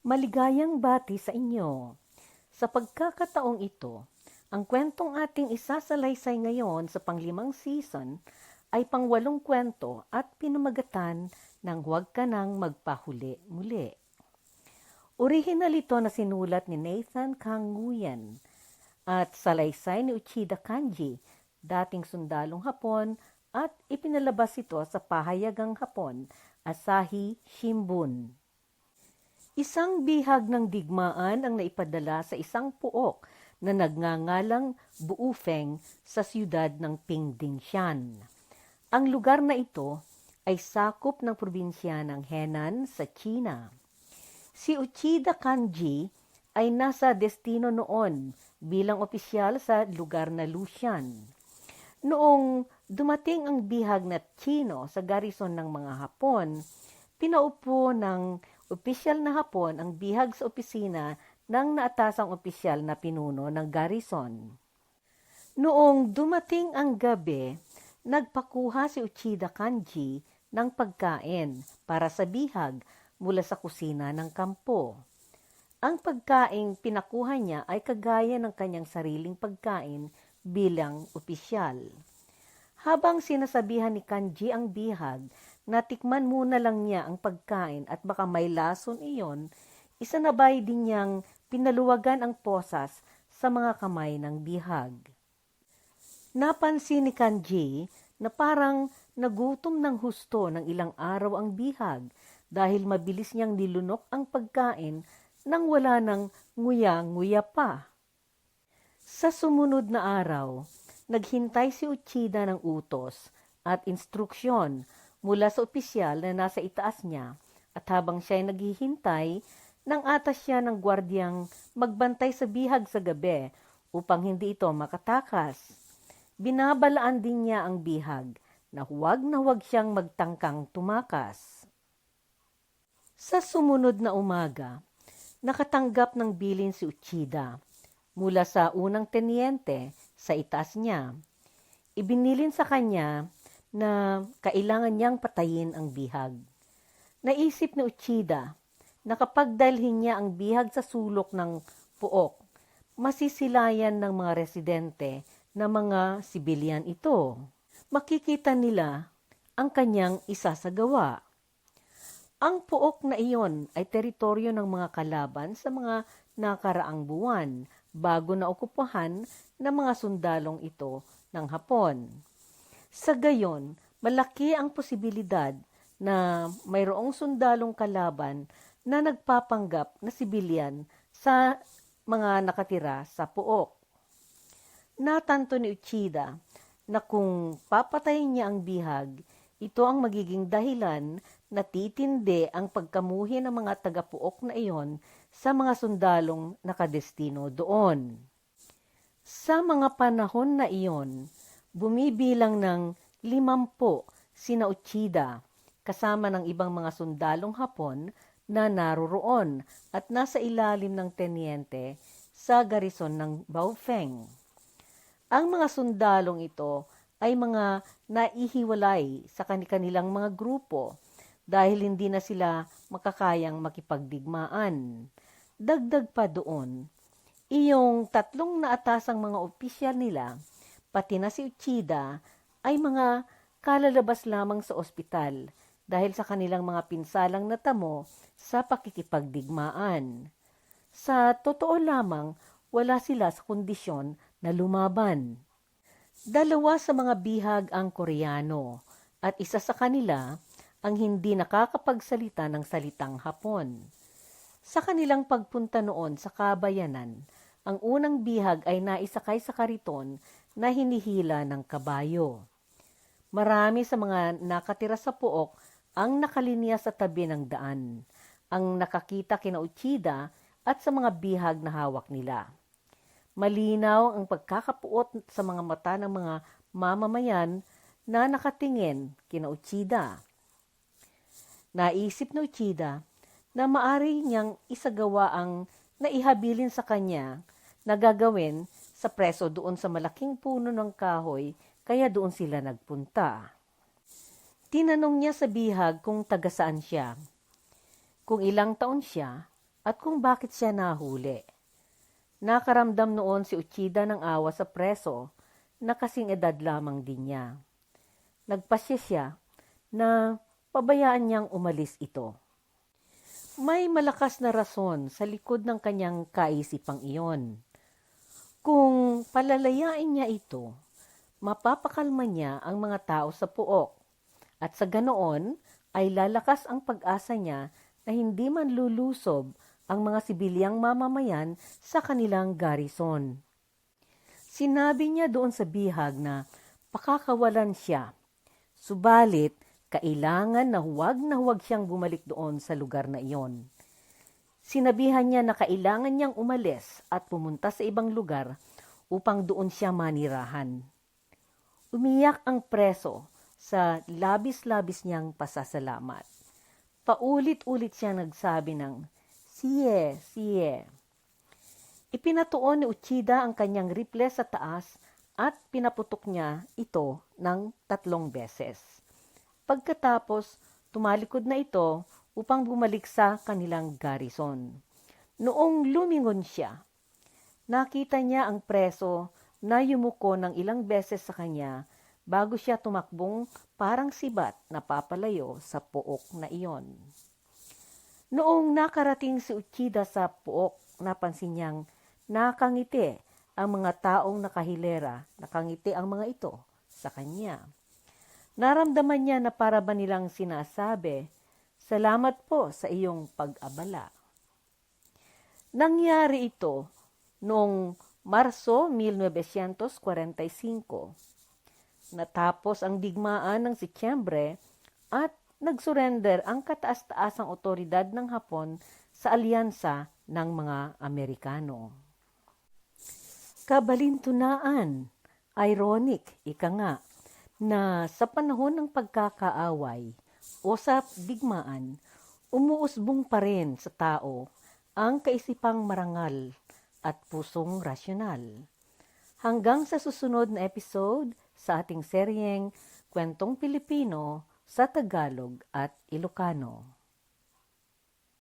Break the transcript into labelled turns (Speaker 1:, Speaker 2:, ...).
Speaker 1: Maligayang bati sa inyo. Sa pagkakataong ito, ang kwentong ating isasalaysay ngayon sa panglimang season ay pangwalong kwento at pinamagatan ng Huwag Ka Nang Magpahuli Muli. Original ito na sinulat ni Nathan Kang Nguyen at salaysay ni Uchida Kanji, dating sundalong Hapon at ipinalabas ito sa pahayagang Hapon, Asahi Shimbun. Isang bihag ng digmaan ang naipadala sa isang puok na nagngangalang Buufeng sa siyudad ng Pingdingshan. Ang lugar na ito ay sakop ng probinsya ng Henan sa China. Si Uchida Kanji ay nasa destino noon bilang opisyal sa lugar na Lucian. Noong dumating ang bihag na Chino sa garrison ng mga Hapon, pinaupo ng opisyal na Hapon ang bihag sa opisina ng naatasang opisyal na pinuno ng garrison. Noong dumating ang gabi, nagpakuha si Uchida Kanji ng pagkain para sa bihag mula sa kusina ng kampo. Ang pagkaing pinakuha niya ay kagaya ng kanyang sariling pagkain bilang opisyal. Habang sinasabihan ni Kanji ang bihag, natikman muna lang niya ang pagkain at baka may lason iyon, isanabay din niyang pinaluwagan ang posas sa mga kamay ng bihag. Napansin ni Kanji na parang nagutom ng husto ng ilang araw ang bihag dahil mabilis niyang nilunok ang pagkain nang wala ng nguya-nguya pa. Sa sumunod na araw, naghintay si Uchida ng utos at instruksyon mula sa opisyal na nasa itaas niya at habang siya ay naghihintay, nang atas siya ng gwardyang magbantay sa bihag sa gabi upang hindi ito makatakas. Binabalaan din niya ang bihag na huwag na huwag siyang magtangkang tumakas. Sa sumunod na umaga, nakatanggap ng bilin si Uchida mula sa unang tenyente sa itaas niya. Ibinilin sa kanya na kailangan niyang patayin ang bihag. Naisip ni Uchida na kapag dalhin niya ang bihag sa sulok ng puok, masisilayan ng mga residente na mga sibilyan ito. Makikita nila ang kanyang isasagawa. Ang puok na iyon ay teritoryo ng mga kalaban sa mga nakaraang buwan bago na okupahan ng mga sundalong ito ng Hapon. Sa gayon, malaki ang posibilidad na mayroong sundalong kalaban na nagpapanggap na sibilyan sa mga nakatira sa puok. Natanto ni Uchida na kung papatayin niya ang bihag, ito ang magiging dahilan na titindi ang pagkamuhi ng mga tagapuok na iyon sa mga sundalong nakadestino doon. Sa mga panahon na iyon, bumibilang ng limampo sina Uchida kasama ng ibang mga sundalong Hapon na naroroon at nasa ilalim ng tenyente sa garison ng Baofeng. Ang mga sundalong ito ay mga naihiwalay sa kanilang mga grupo dahil hindi na sila makakayang makipagdigmaan. Dagdag pa doon, iyong tatlong naatasang mga opisyal nila, pati na si Uchida, ay mga kalalabas lamang sa ospital dahil sa kanilang mga pinsalang natamo sa pakikipagdigmaan. Sa totoo lamang, wala sila sa kondisyon na lumaban. Dalawa sa mga bihag ang Koreano at isa sa kanila ang hindi nakakapagsalita ng salitang Hapon. Sa kanilang pagpunta noon sa kabayanan, ang unang bihag ay naisakay sa kariton na hinihila ng kabayo. Marami sa mga nakatira sa puok ang nakalinya sa tabi ng daan, ang nakakita kina Uchida at sa mga bihag na hawak nila. Malinaw ang pagkakapuot sa mga mata ng mga mamamayan na nakatingin kina Uchida. Naisip ni Uchida na maari niyang isagawa ang naihabilin sa kanya na gagawin sa preso doon sa malaking puno ng kahoy kaya doon sila nagpunta. Tinanong niya sa bihag kung taga saan siya, kung ilang taon siya, at kung bakit siya nahuli. Nakaramdam noon si Uchida ng awa sa preso na kasing edad lamang din niya. Nagpasya siya na pabayaan niyang umalis ito. May malakas na rason sa likod ng kanyang kaisipang iyon. Kung palalayain niya ito, mapapakalma niya ang mga tao sa puok at sa ganoon ay lalakas ang pag-asa niya na hindi man lulusob ang mga sibilyang mamamayan sa kanilang garrison. Sinabi niya doon sa bihag na pakakawalan siya. Subalit, kailangan na huwag na huwag siyang bumalik doon sa lugar na iyon. Sinabihan niya na kailangan niyang umalis at pumunta sa ibang lugar upang doon siya manirahan. Umiyak ang preso sa labis-labis niyang pasasalamat. Paulit-ulit siya nagsabi ng, Siye, siye. Ipinatuon ni Uchida ang kanyang rifle sa taas at pinaputok niya ito ng tatlong beses. Pagkatapos, tumalikod na ito upang bumalik sa kanilang garrison. Noong lumingon siya, nakita niya ang preso na yumuko ng ilang beses sa kanya bago siya tumakbong parang sibat na papalayo sa puok na iyon. Noong nakarating si Uchida sa puok, napansin niyang nakangiti ang mga taong nakahilera, nakangiti ang mga ito sa kanya. Naramdaman niya na para ba nilang sinasabi, Salamat po sa iyong pag-abala. Nangyari ito noong Marso 1945. Natapos ang digmaan ng Setyembre at nagsurrender ang kataas-taasang otoridad ng Hapon sa alyansa ng mga Amerikano. Kabalintunaan, ironic, ika nga, na sa panahon ng pagkakaaway o sa digmaan, umuusbong pa rin sa tao ang kaisipang marangal at pusong rasyonal. Hanggang sa susunod na episode sa ating seryeng Kwentong Pilipino sa Tagalog at Ilocano.